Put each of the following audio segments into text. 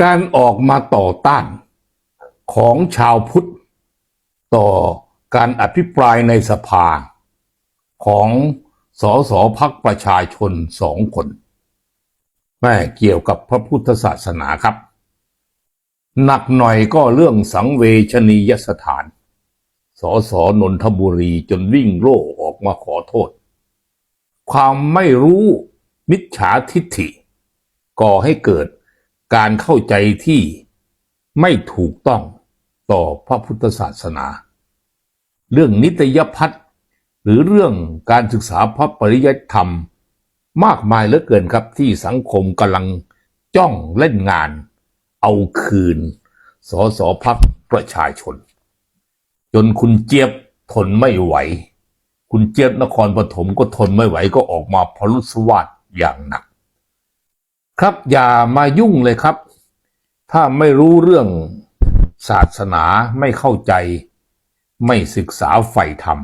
การออกมาต่อต้านของชาวพุทธ ต่อการอภิปรายในสภาของสสพักประชาชนสองคนแม่เกี่ยวกับพระพุทธศาสนาครับ หนักหน่อยก็เรื่องสังเวชนียสถาน สสนนทบุรีจนวิ่งโล่ออกมาขอโทษ ความไม่รู้มิจฉาทิฐิ ก่อให้เกิด การเข้าใจที่ไม่ถูกต้องต่อพระพุทธศาสนา เรื่องนิตยพัฒน์หรือเรื่องการศึกษาพระปริยัติธรรม มากมายเหลือเกินครับที่สังคมกำลังจ้องเล่นงาน เอาคืน สสพักประชาชน จนคุณเจี๊ยบทนไม่ไหว คุณเจี๊ยบนครปฐมก็ทนไม่ไหวก็ออกมาพลุสวาดอย่างหนัก ครับอย่ามายุ่งเลยครับ ถ้าไม่รู้เรื่องศาสนาไม่เข้าใจ ไม่ศึกษาใฝ่ธรรม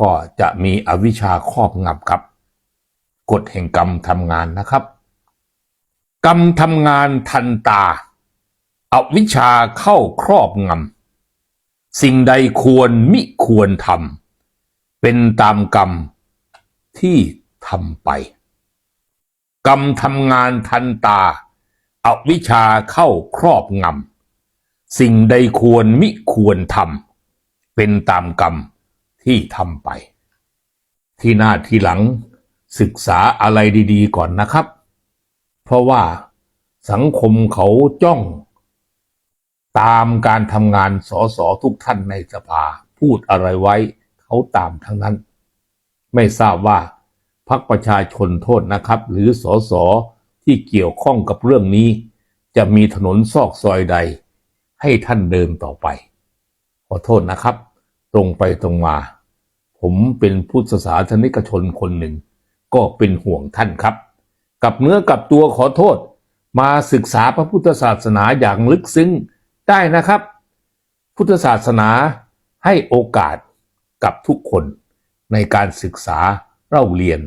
ก็จะมีอวิชชาครอบงำครับกฎแห่งกรรมทำงานนะครับ กรรมทำงานทันตาอวิชชาเข้าครอบงำสิ่งใดควรมิควรทำเป็นตามกรรมที่ทำไป กรรมทำงานทันตาอาวิชชาเข้าครอบงำ สิ่งใดควรมิควรทำเป็นตามกรรมที่ทำไป ที่หน้าที่หลังศึกษาอะไรดีๆก่อนนะครับ เพราะว่าสังคมเขาจ้อง ตามการทำงานสสทุกท่านในสภา พูดอะไรไว้ เขาตามทั้งนั้น ไม่ทราบว่า พักประชาชนโทษนะครับ หรือสสที่เกี่ยวข้องกับเรื่องนี้ จะมีถนนซอกซอยใด ให้ท่านเดินต่อไป ขอโทษนะครับ ตรงไปตรงมา ผมเป็นพุทธศาสนิกชนคนหนึ่ง ก็เป็นห่วงท่านครับ กับเนื้อกับตัวขอโทษ มาศึกษาพระพุทธศาสนาอย่างลึกซึ้งได้นะครับ พุทธศาสนาให้โอกาสกับทุกคนในการศึกษา เล่าเรียน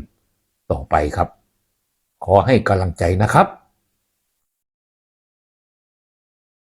ต่อไปครับ ขอให้กำลังใจนะครับ